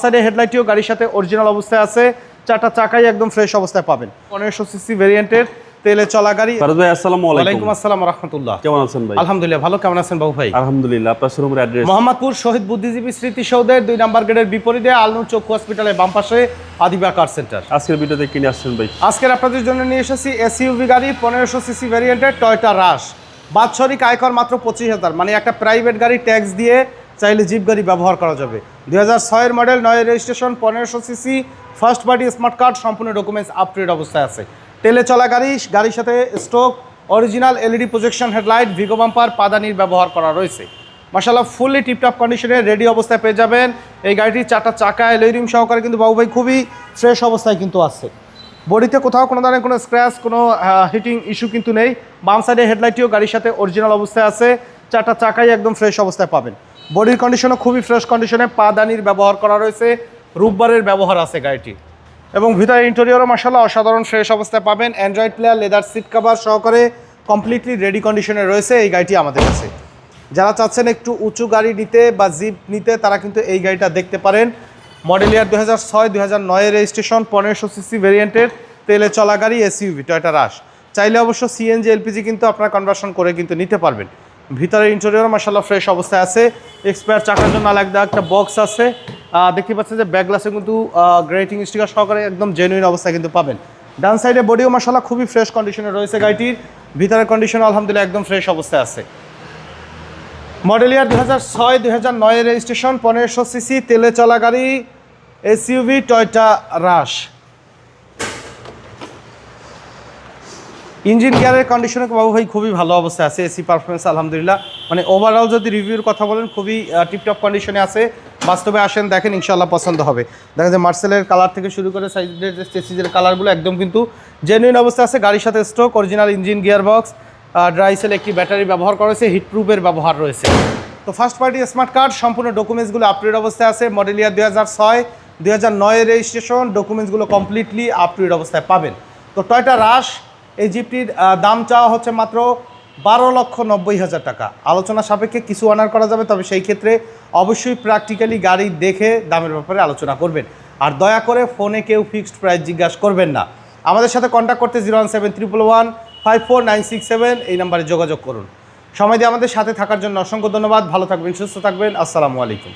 সাইডে হেডলাইটটিও গাড়ির সাথে অরিজিনাল অবস্থায় আছে। চারটা চাকাই একদম ফ্রেশ অবস্থায় পাবেন। পনেরোশো সিসি ভেরিয়েন্টের তেলে চলা গাড়ি। ফারুদ ভাই আসসালামু ওয়ালাইকুম আলাইকুম আসসালাম রহমতুল্লাহ। কেমন আছেন ভাই? আলহামদুলিল্লাহ ভালো। কেমন আছেন বাবু ভাই? আলহামদুলিল্লাহ আপনার শোরুমের অ্যাড্রেস মোহাম্মদপুর শহীদ বুদ্ধিজীবী স্মৃতি সৌধের দুই নাম্বার গেটের বিপরীতে আলনুর চক্ষু হসপিটালের বাম পাশে আদিবা কার সেন্টার আজকের ভিডিওতে কিনে আসছেন ভাই? আজকের আপনাদের জন্য নিয়ে এসেছি এসইউভি গাড়ি পনেরোশো সিসি ভ্যারিয়েন্টের টয়টা রাশ বাৎসরিক আয়কর মাত্র পঁচিশ হাজার। মানে একটা প্রাইভেট গাড়ি ট্যাক্স দিয়ে চাইলে জিপ গাড়ি ব্যবহার করা যাবে। দুই হাজার ছয়ের মডেল নয় রেজিস্ট্রেশন, পনেরোশো CC first party smart card সম্পূর্ণ ডকুমেন্টস আপডেট অবস্থায় আছে। তেলে চলা গাড়ি, গাড়ির সাথে stock original LED projection headlight Vigo bumper পাদানির ব্যবহার করা রয়েছে। মাসাল্লাহ ফুললি টিপটপ কন্ডিশনে রেডি অবস্থায় পেয়ে যাবেন। এই গাড়িটির চারটা চাকা এলইডিম সহকারে কিন্তু বাবু ভাই খুবই ফ্রেশ অবস্থায় কিন্তু আছে। বডিতে কোথাও কোনো ধরনের কোনো স্ক্র্যাচ কোনো হিটিং ইস্যু কিন্তু নেই। বাম সাইডে হেডলাইটটিও গাড়ির সাথে অরিজিনাল অবস্থায় আছে। চারটা চাকাই একদম ফ্রেশ অবস্থায় পাবেন। বডির কন্ডিশনও খুবই ফ্রেশ কন্ডিশনে পাদানির ব্যবহার করা রয়েছে, রূপবারের ব্যবহার আছে গাড়িটি। এবং ভিতরে ইন্টেরিয়রও মাসাল্লাহ অসাধারণ ফ্রেশ অবস্থায় পাবেন। Android player leather seat cover সহকারে কমপ্লিটলি রেডি কন্ডিশনে রয়েছে এই গাড়িটি আমাদের কাছে। যারা চাচ্ছেন একটু উঁচু গাড়ি নিতে বা জিপ নিতে, তারা কিন্তু এই গাড়িটা দেখতে পারেন। মডেল ইয়ার দু হাজার ছয় দু হাজার রেজিস্ট্রেশন পনেরোশো সিসি ভেরিয়েন্টের তেলে চলা গাড়ি এসইউভি টয়টা রাশ চাইলে অবশ্য সিএনজি এলপিজি কিন্তু আপনারা কনভার্সন করে কিন্তু নিতে পারবেন। ভিতরে ইন্টেরিয়র মাসাল্লাহ ফ্রেশ অবস্থায় আছে। এক্সপায়ার চাকার জন্য আলাদা একটা বক্স আছে। দেখতে পাচ্ছেন যে ব্যাক গ্লাসে কিন্তু গ্রেটিং স্টিকার সহকারে একদম জেনুইন অবস্থায় কিন্তু পাবেন। ডান সাইডে বডিও মাসাল্লাহ খুবই ফ্রেশ কন্ডিশনে রয়েছে গাড়িটির। ভিতরের কন্ডিশন আলহামদুলিল্লাহ একদম ফ্রেশ অবস্থায় আছে। মডেল ইয়ার দু হাজার ছয় দু হাজার নয়ের রেজিস্ট্রেশন পনেরোশো সিসি তেলে চলা গাড়ি এসইউভি টয়টা রাশ ইঞ্জিন গিয়ারের কন্ডিশনে বাবু ভাই খুবই ভালো অবস্থায় আছে এসি পারফরমেন্স আলহামদুলিল্লাহ। মানে ওভারঅল যদি রিভিউর কথা বলেন, খুবই টিপটপ কন্ডিশনে আছে। বাস্তবে আসেন, দেখেন ইনশাল্লাহ পছন্দ হবে। দেখা যায় মার্সেলের কালার থেকে শুরু করে সাইডের যে চেসিজের কালারগুলো একদম কিন্তু জেনুইন অবস্থায় আছে। গাড়ির সাথে stroke original engine gear box dry cell একটি ব্যাটারি ব্যবহার করা হয়েছে হিটপ্রুফের ব্যবহার রয়েছে। তো ফার্স্ট পার্টি স্মার্ট কার্ড সম্পূর্ণ ডকুমেন্টসগুলো আপডেট অবস্থায় আছে। মডেল ইয়ার দুই হাজার ছয়, দুই হাজার নয়ের রেজিস্ট্রেশন ডকুমেন্টসগুলো কমপ্লিটলি আপডেট অবস্থায় পাবেন। তো টয়টা রাশ এই জিপটির দাম চাওয়া হচ্ছে মাত্র বারো লক্ষ নব্বই হাজার টাকা। আলোচনা সাপেক্ষে কিছু অনার করা যাবে, তবে সেই ক্ষেত্রে অবশ্যই প্র্যাকটিক্যালি গাড়ি দেখে দামের ব্যাপারে আলোচনা করবেন। আর দয়া করে ফোনে কেউ ফিক্সড প্রাইস জিজ্ঞাসা করবেন না। আমাদের সাথে কন্ট্যাক্ট করতে zero one seven triple one five four nine six seven এই নাম্বারে যোগাযোগ করুন। সময় দিয়ে আমাদের সাথে থাকার জন্য অসংখ্য ধন্যবাদ। ভালো থাকবেন, সুস্থ থাকবেন। আসসালামু আলাইকুম।